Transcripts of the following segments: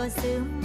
ก็ซึม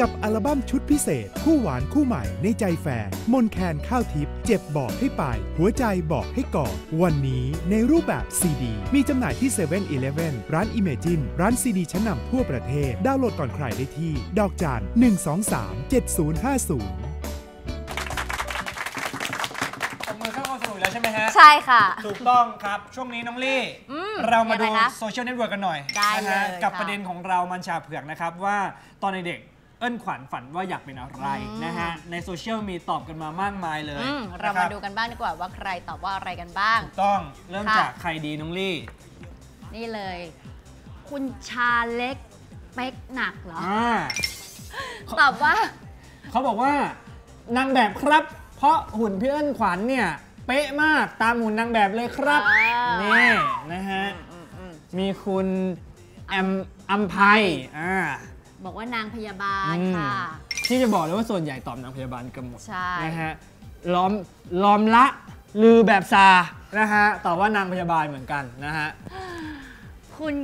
กับอัลบั้มชุดพิเศษ คู่หวานคู่ใหม่ในใจแฟนมนแคนข้าวทิพย์เจ็บบอกให้ไป หัวใจบอกให้กอดวันนี้ในรูปแบบซีดี มีจำหน่ายที่7 e เ e ่ e อร้าน Imagine ร้านซีดีชั้นนำทั่วประเทศ ดาวน์โหลดก่อนใครได้ที่ ดอกจาน123 7050ตบมือเข้าสู่แล้วใช่ไหมฮะ ใช่ค่ะ ถูกต้องครับ ช่วงนี้น้องลี่ อืมเรามาดูยังไงคะโซเชียลเน็ตเวิร์กกันหน่อยได้นะฮะเลยกับค่ะ ประเด็นของเรามันชาเผือกนะครับว่าตอนเด็กๆ เอิ้นขวัญฝันว่าอยากเป็นอะไรอืมนะฮะ ในโซเชียลมีตอบกันมามากมายเลยอืมเรานะคมาบดูกันบ้างดีกว่าว่าใครตอบว่าอะไรกันบ้างถูกต้องเริ่มค่ะจากใครดีน้องลี่ นี่เลย คุณชาเล็กเป๊กหนักเหรออ่าตอบว่า เขาบอกว่านางแบบครับ เพราะหุ่นพี่เอิ้นขวัญเนี่ย เป๊ะมากตามหุ่นนางแบบเลยครับอ่านี่นะฮะอืมอืมมีคุณแอมอัมภัยอ่า บอกว่านางพยาบาลอืม ค่ะ ที่จะบอกเลยว่าส่วนใหญ่ตอบนางพยาบาลกันหมดใช่ นะฮะล้อมล้อมละลือแบบซานะฮะตอบว่านางพยาบาลเหมือนกันนะฮะ คุณ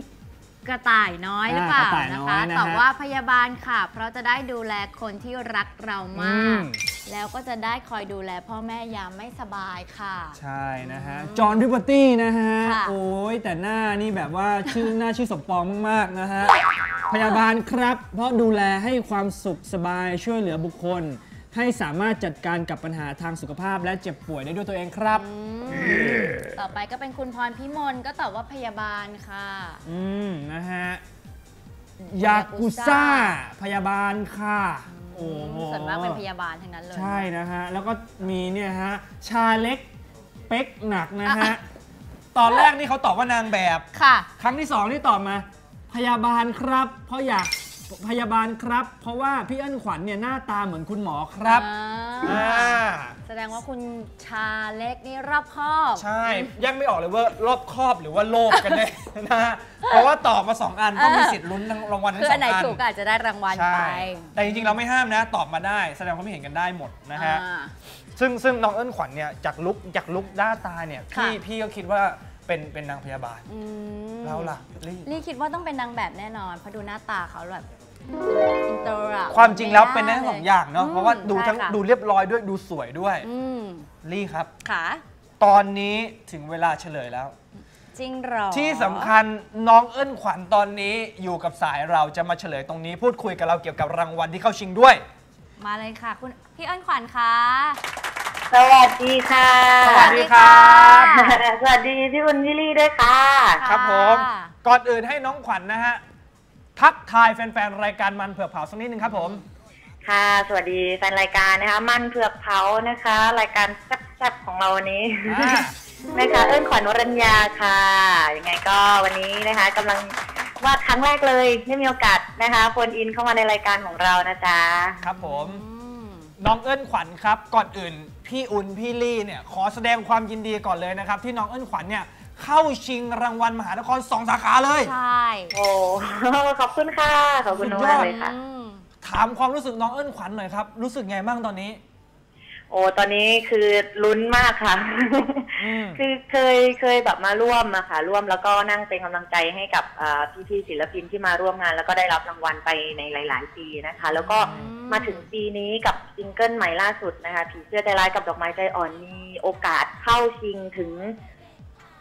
กระต่ายน้อยหรือเปล่าอ่ากระต่ายนะน้อคะยนะฮะ ตอบว่าพยาบาลค่ะ เพราะจะได้ดูแลคนที่รักเราอืมากมแล้วก็จะได้คอยดูแลพ่อแม่ยามไม่สบายค่ะ ใช่นะฮะ จอห์นพิบตี้นะฮะ ค่ะ โอ้ยแต่หน้านี่แบบว่าชื่อ หน้าชื่อสมปองมาก ๆ นะฮะ พยาบาลครับ เพราะดูแลให้ความสุขสบายช่วยเหลือบุคคล ให้สามารถจัดการกับปัญหาทางสุขภาพและเจ็บป่วยได้ด้วยตัวเองครับ ต่อไปก็เป็นคุณพรพิมลก็ตอบว่าพยาบาลค่ะ อืมนะฮะยากุซ่าพยาบาลค่ะ โอ้โหส่วนมากเป็นพยาบาลทั้งนั้นเลย ใช่นะฮะ แล้วก็มีเนี่ยฮะ ชาเล็กเป๊กหนักนะฮะ ตอนแรกนี่เขาตอบว่านางแบบ ค่ะ ครั้งที่สองที่ตอบมา พยาบาลครับ เพราะอยาก พยาบาลครับ เพราะว่าพี่เอิ้นขวัญเนี่ยหน้าตาเหมือนคุณหมอครับอ่าอ่าแสดงว่าคุณชาเล็กนี่รอบคอบ ใช่แยกไม่ออกเลยว่ารอบครอบหรือว่าโลภกันแน่นะฮะเพราะว่าตอบมาสองอันต้องมีสิทธิ์ลุ้นทั้งรางวัลทั้งคือสอัอนงไหนอันถูกก็อาจจะได้รางวัลใช่ไปแต่จริงๆเราไม่ห้ามนะ ตอบมาได้ แสดงความคิดเห็นกันได้หมดนะฮะ อ่า ซึ่งซึ่งน้องเอิ้นขวัญเนี่ยจากลุกจากลุกด้าตาเนี่ยค่ะพี่พี่ก็คิดว่าเป็นเป็นนางพยาบาลอืมแล้วล่ะลี่ ลี่คิดว่าต้องเป็นนางแบบแน่นอนเพราะดูหน้าตาเขาแบบ อินเตอร์อะความจริงแล้วเป็นได้ทั้งสองอย่างเนาะมเพราะว่าดูทั้งใช่ค่ะดูเรียบร้อยด้วยดูสวยด้วยอืมลี่ครับค่ะตอนนี้ถึงเวลาเฉลยแล้ว จริงเหรอที่สำคัญน้องเอิ้นขวัญตอนนี้อยู่กับสายเราจะมาเฉลยตรงนี้ พูดคุยกับเราเกี่ยวกับรางวัลที่เข้าชิงด้วย มาเลยค่ะ คุณพี่เอิญขวัญคะ สวัสดีค่ะ สวัสดีครับ สวัสดีพี่อุ่นพี่ลี่ด้วยค่ะ ครับผม ก่อนอื่นให้น้องขวัญนะฮะ ทักทายแฟนๆ รายการมันเผือกเผาสักนิดนึงครับผม ค่ะ สวัสดีแฟนรายการนะคะ มันเผือกเผานะคะ รายการแซ่บๆของเราวันนี้ อ่า นะคะ เอิ้นขวัญวรัญญาค่ะยังไงก็วันนี้นะคะกำลังว่าครั้งแรกเลยได้มีโอกาสนะคะโฟนอินเข้ามาในรายการของเรานะจ๊ะ ครับผมอืมน้องเอิ้นขวัญครับ ก่อนอื่น พี่อุ่นพี่ลี่เนี่ยขอแสดงความยินดีก่อนเลยนะครับ ที่น้องเอิ้นขวัญเนี่ย เข้าชิงรางวัลมหานครสองสาขาเลย ใช่โอ้ขอบคุณค่ะ ขอบคุณสุดยอมากดเลยค่ะ อืมถามความรู้สึกน้องเอิ้นขวัญหน่อยครับ รู้สึกไงบ้างตอนนี้ โอ้ตอนนี้คือลุ้นมากค่ะ อืม คือเคยเคยแบบมาร่วมอะค่ะ ร่วมแล้วก็นั่งเป็นกำลังใจให้กับอ่าพี่ๆศิลปินที่มาร่วมงาน แล้วก็ได้รับรางวัลไปในหลาย ๆ ปีนะคะ แล้วก็อืม มาถึงปีนี้กับซิงเกิลใหม่ล่าสุดนะคะผีเสื้อใจร้ายกับดอกไม้ใจอ่อนมีโอกาสเข้าชิงถึง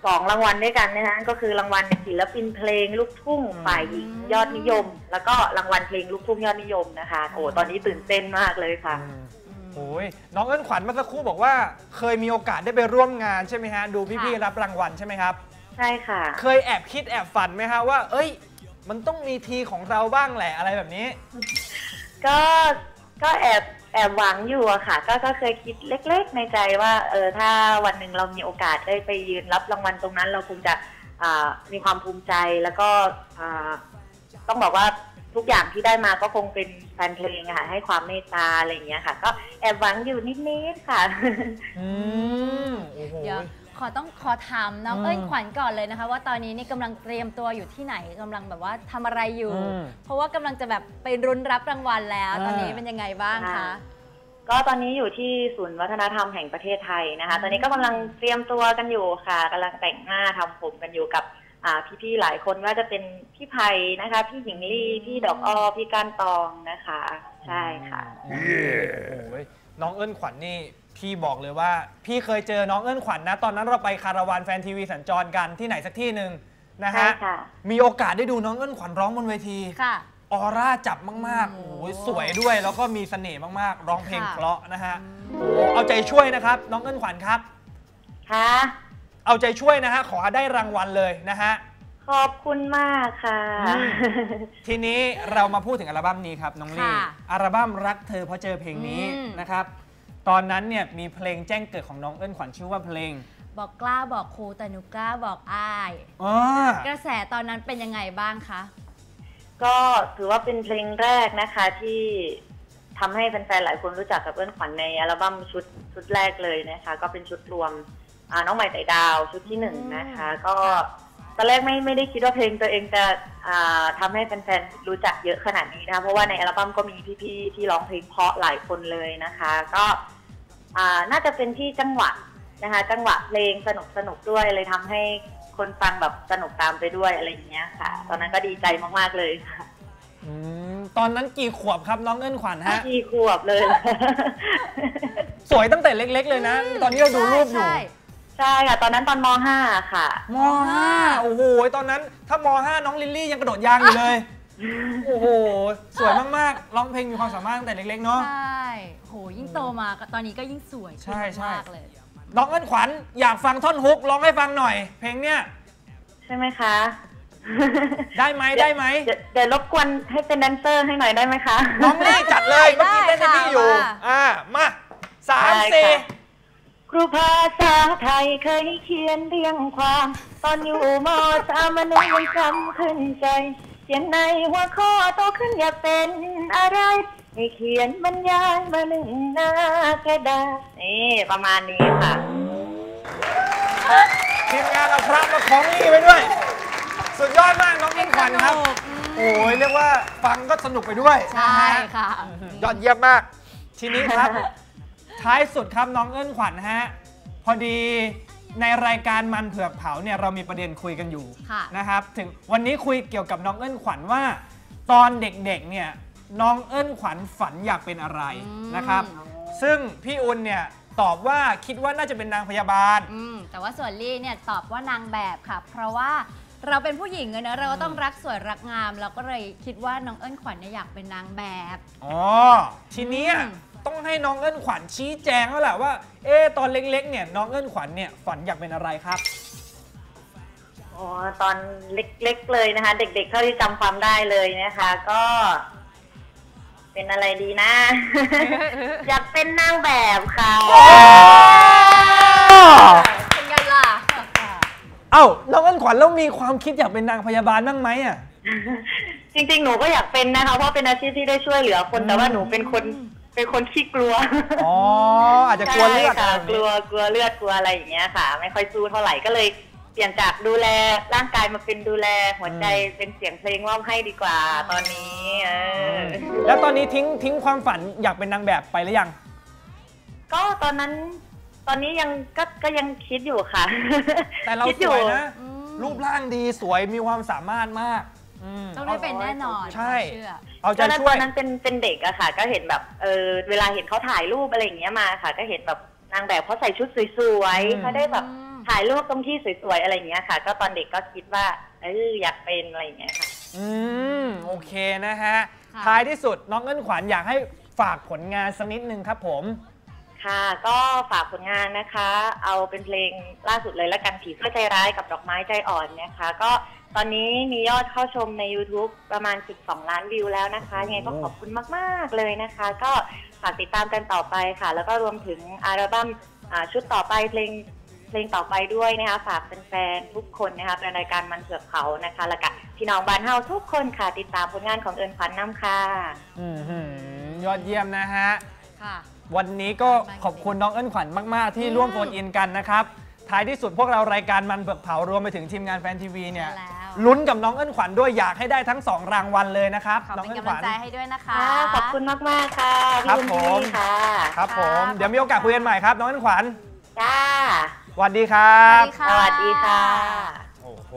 สองรางวัลด้วยกันนะคะก็คือรางวัลศิลปินเพลงลูกทุ่งฝ่ายหญิงยอดนิยม แล้วก็รางวัลเพลงลูกทุ่งยอดนิยมนะคะโอ้ตอนนี้ตื่นเต้นมากเลยค่ะโอ้ยน้องเอิ้นขวัญเมื่อสักครู่บอกว่า เคยมีโอกาสได้ไปร่วมงานใช่ไหมฮะดูพี่ๆรับรางวัลใช่ไหมครับ ใช่ค่ะ เคยแอบคิดแอบฝันไหมฮะว่า เอ้ย มันต้องมีทีของเราบ้างแหละอะไรแบบนี้ ก็ก็แอบ แอบหวังอยู่อะค่ะ ก็ก็เคยคิดเล็ก ๆ ในใจว่าเออถ้าวันหนึ่งเรามีโอกาสได้ไปยืนรับรางวัลตรงนั้น เราคงจะมีความภูมิใจแล้วก็ต้องบอกว่าทุกอย่างที่ได้มาก็คงเป็นแฟนเพลงค่ะให้ความเมตตาอะไรอย่างเงี้ยค่ะ ก็แอบหวังอยู่นิดๆค่ะ อืมโอ้โห ขอต้องขอถามน้องอืมเอิญขวัญก่อนเลยนะคะ ว่าตอนนี้นี่กำลังเตรียมตัวอยู่ที่ไหนกำลังแบบว่าทำอะไรอยู่ อืม เพราะว่ากำลังจะแบบไปรุนรับรางวัลแล้วอ่าตอนนี้เป็นยังไงบ้างคะค่ะก็ตอนนี้อยู่ที่ศูนย์วัฒนธรรมแห่งประเทศไทยนะคะอืมตอนนี้ก็กำลังเตรียมตัวกันอยู่ค่ะกำลังแต่งหน้าทำผมกันอยู่กับอ่าพี่ๆหลายคนว่าจะเป็นพี่ไผ่นะคะ พี่หญิงลีพี่ดอกอ้อพี่ก้านตองนะคะ ใช่ค่ะ โอ้โหน้องเอิ้นขวัญนี่ พี่บอกเลยว่า พี่เคยเจอน้องเอิ้นขวัญนะ ตอนนั้นเราไปคาราวานแฟนทีวีสัญจรกันที่ไหนสักที่หนึ่งนะใช่ฮะค่ะ มีโอกาสได้ดูน้องเอิ้นขวัญร้องบนเวที ค่ะ ออร่าจับมาก ๆ โอ้โอ้โหโห สวยด้วย แล้วก็มีเสน่ห์มาก ๆ ร้องเพลงค่ะ เพราะนะฮะโอ้โหเอาใจช่วยนะครับ น้องเอิ้นขวัญครับ ค่ะ เอาใจช่วยนะฮะ ขอให้ได้รางวัลเลยนะฮะ ขอบคุณมากค่ะ อืม ทีนี้เรามาพูดถึงอัลบั้มนี้ครับ น้องลี่ ค่ะอัลบั้มรักเธอเพราะเจอเพลงนี้อืมนะครับ ตอนนั้นเนี่ยมีเพลงแจ้งเกิดของน้องเอิ้นขวัญชื่อว่าเพลง บอกกล้าบอกครูแต่หนูกล้าบอกอ้ายอ๋อกระแสตอนนั้นเป็นยังไงบ้างคะก็ถือว่าเป็นเพลงแรกนะคะที่ทำให้แฟนๆหลายคนรู้จักกับเอื้อนขวัญในอัลบั้มชุดชุดแรกเลยนะคะ ก็เป็นชุดรวมอ่าน้องใหม่ไต่ดาวชุดที่หนึ่งนะคะ ก็ตอนแรกไม่ไม่ได้คิดว่าเพลงตัวเองจะอ่าทำให้แฟนๆรู้จักเยอะขนาดนี้นะคะเพราะว่าในอัลบั้มก็มีพี่ๆที่ร้องเพลงเพราะหลายคนเลยนะคะ ก็อ่า น่าจะเป็นที่จังหวะนะคะ จังหวะเพลงสนุกสนุกๆด้วยเลยทำให้คนฟังแบบสนุกตามไปด้วยอะไรอย่างเงี้ยค่ะ ตอนนั้นก็ดีใจมากๆเลยค่ะอืมตอนนั้นกี่ขวบครับน้องเอิญขวัญฮะกี่ขวบเลย สวยตั้งแต่เล็ก ๆ เลยนะ ตอนนี้เราดูรูปอยู่ใช่ใช่ค่ะ ตอนนั้นตอนม .5 ค่ะม .5 โอ้โหตอนนั้นถ้าม .5 น้องลิลลี่ยังกระโดดยางอยู่เลย โอ้โห สวยมาก ๆ ร้องเพลงมีความสามารถตั้งแต่เล็ก ๆ เนาะใช่โหยิ่งโตมาก็ตอนนี้ก็ยิ่งสวยใช่ใช่ มากเลยน้องเอิญขวัญอยากฟังท่อนฮุกร้องให้ฟังหน่อย เพลงเนี้ยใช่ไหมคะได้ไหมได้ไหมเดี๋ยวเดี๋ยวรบกวนให้เป็นแดนเซอร์ให้หน่อยได้ไหมคะ น้องลี่จัดเลยเมื่อกี้เต้นให้พี่อยู่ได้ค่ะอ่ามาสามได้สี่ค่ะครูภาษาไทยเคยเขียนเรียงความ ตอนอยู่มสามมันนึกยังจำขึ้นใจ เขียนในหัวข้อโตขึ้นอยากเป็นอะไร ให้เขียนบรรยายมาหนึ่งหน้ากระดาษนี่ประมาณนี้ค่ะ ทีมงานเอาพระมาคล้องลี่ไว้ด้วย สุดยอดมากน้องเอิญขวัญครับ โอ้ยเรียกว่าฟังก็สนุกไปด้วยใช่นะฮะค่ะ ยอดเยี่ยมมาก ทีนี้ครับ ท้ายสุดครับน้องเอิญขวัญฮะ พอดีในรายการมันเผือกเผาเนี่ยเรามีประเด็นคุยกันอยู่ค่ะนะครับ ถึงวันนี้คุยเกี่ยวกับน้องเอิญขวัญว่า ตอนเด็กๆเนี่ย น้องเอิญขวัญฝันอยากเป็นอะไรอืมนะครับ ซึ่งพี่อุนเนี่ยตอบว่าคิดว่าน่าจะเป็นนางพยาบาล อืมแต่ว่าส่วนลี่เนี่ยตอบว่านางแบบค่ะ เพราะว่าเราเป็นผู้หญิงอะเนอะเราก็ต้องรักสวยรักงาม เราก็เลยคิดว่าน้องเอิญขวัญเนี่ยอยากเป็นนางแบบ อ๋อ ทีเนี้ยอืม ต้องให้น้องเอิญขวัญชี้แจงแล้วแหละว่า เอ๊ะตอนเล็กๆเนี่ยน้องเอิญขวัญเนี่ยฝันอยากเป็นอะไรครับ อ๋อตอนเล็กๆเลยนะคะ เด็กๆเท่าที่จำความได้เลยนะคะ ก็ เป็นอะไรดีนะ อยากเป็นนางแบบค่ะ เป็นไงล่ะ เอ้าน้องเอิญขวัญแล้วมีความคิดอยากเป็นนางพยาบาลบ้างไหมอะ จริงๆ หนูก็อยากเป็นนะคะ เพราะเป็นอาชีพที่ได้ช่วยเหลือคน แต่ว่าหนูเป็นคน เป็นคนขี้กลัวอ๋ออาจจะกลัวเลือดใช่ค่ะอะไรแบบกลันี้วกลัวเลือด กลัวอะไรอย่างเงี้ยค่ะ ไม่ค่อยสู้เท่าไหร่ ก็เลย เปลี่ยนจากดูแลร่างกายมาเป็นดูแลหัวใจเป็นเสียงเพลงมอบให้ดีกว่าตอนนี้เออแล้วตอนนี้ทิ้งทิ้งความฝันอยากเป็นนางแบบไปหรือยัง ก็ตอนนั้นตอนนี้ยังก็ก็ยังคิดอยู่ค่ะ แต่เราคิดสวยนะอืมรูปร่างดีสวยมีความสามารถมากอืม ต้องได้เป็นแน่นอนใช่ เชื่อ เอาใจตอนนั้นช่ตวอย นนั้นเป็นเป็นเด็กอะค่ะ ก็เห็นแบบเออเวลาเห็นเขาถ่ายรูปอะไรอย่างเงี้ยมาค่ะ ก็เห็นแบบนางแบบเขาใส่ชุดสวยอืม ๆเขาได้แบบอืม ถ่ายรูปตรงที่สวยๆอะไรอย่างเงี้ยค่ะ ก็ตอนเด็กก็คิดว่าเอออยากเป็นอะไรอย่างเงี้ยค่ะ อืมโอเคนะฮะ ค่ะ ท้ายที่สุดน้องเอิญขวัญอยากให้ฝากผลงานสักนิดนึงครับผม ค่ะ ก็ฝากผลงานนะคะ เอาเป็นเพลงล่าสุดเลยละกันผีเสื้อใจร้ายกับดอกไม้ใจอ่อนนะคะ ก็ตอนนี้มียอดเข้าชมใน YouTube ประมาณ 12 ล้านวิวแล้วนะคะยังไงก็ขอบคุณมาก ๆ เลยนะคะ ก็ฝากติดตามกันต่อไปค่ะ แล้วก็รวมถึงอัลบั้มอ่าชุดต่อไปเพลง เพลงต่อไปด้วยนะคะฝากแฟนๆทุกคนนะคะเป็นรายการมันเผือกเขานะคะแล้วก็พี่น้องบ้านเฮาทุกคนค่ะ ติดตามผลงานของเอิญขวัญน้ำค่ะอืมหือยอดเยี่ยมนะฮะ ค่ะ วันนี้ก็ขอบคุณน้องเอิญขวัญมาก ๆ ที่ร่วมโฟนอินกันนะครับ ท้ายที่สุดพวกเรารายการมันเบิกเผารวมไปถึงทีมงานแฟนทีวีเนี่ย ใช่แล้ว ลุ้นกับน้องเอิญขวัญด้วยอยากให้ได้ทั้ง2รางวัลเลยนะครับ ขอน้องเป็นเอิญกำขลัวังญใจให้ด้วยนะคะ ค่ะขอบคุณมากๆค่ะครัพี่บบุญผมพี่ค่ะ ครับผมค่ะเดี๋ยวมีโอกาสคุยกันใหม่ครับ น้องเอิญขวัญ จ้า สวัสดีครัสวับสดีค่ะสวัสดีค่ะ โอ้โห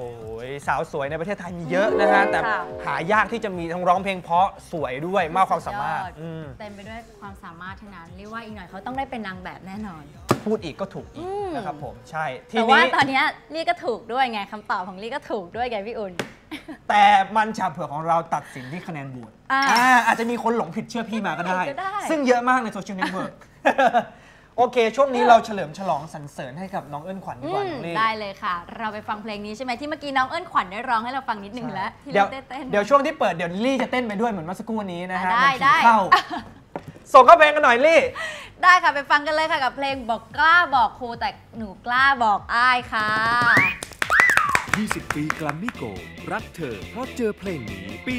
สาวสวยในประเทศไทยมีเยอะนะฮะ แต่ค่ะหายากที่จะมีทั้งร้องเพลงเพราะสวยด้วยมากความสามารถสุดยอดอืมเต็มไปด้วยความสามารถทั้งนั้นเรียกว่าอีกหน่อยเขาต้องได้เป็นนางแบบแน่นอน พูดอีกก็ถูกอีกอืมนะครับผม ใช่ทีแต่ว่านี้ตอนเนี้ยลี่ก็ถูกด้วยไงคำตอบของลี่ก็ถูกด้วยไงพี่อุ่นแต่มันฉาบเผือกของเราตัดสินที่คะแนนโหวตอ่าอ่าอาจจะมีคนหลงผิดเชื่อพี่มาก็ได้ก็ได้ ซึ่งเยอะมากในโซเชียลเน็ตเวิร์ก โอเค ช่วงนี้เราเฉลิมฉลองสรรเสริญให้กับน้องเอิญขวัญดีกว่าอืมน้องลี่ได้เลยค่ะ เราไปฟังเพลงนี้ใช่ไหมที่เมื่อกี้น้องเอิญขวัญได้ร้องให้เราฟังนิดนึงแล้วที่เดี๋ยวเราได้เต้นเดี๋ยวช่วงที่เปิดเดี๋ยวลี่จะเต้นไปด้วยเหมือนเมื่อสักครู่นี้นะฮะอะได้มันผีได้เข้าส่งเข้าเพลงกันหน่อยลี่ ได้ค่ะไปฟังกันเลยค่ะกับเพลงบอกกล้าบอกครูแต่หนูกล้าบอกอ้ายค่ะ 20 ปีกลัมมี่โกรักเธอ เพราะเจอเพลงนี้ ปี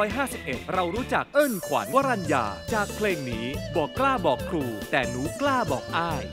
2551 เรารู้จักเอิ้นขวัญวรัญญา จากเพลงนี้ บอกกล้าบอกครู แต่หนูกล้าบอกอ้าย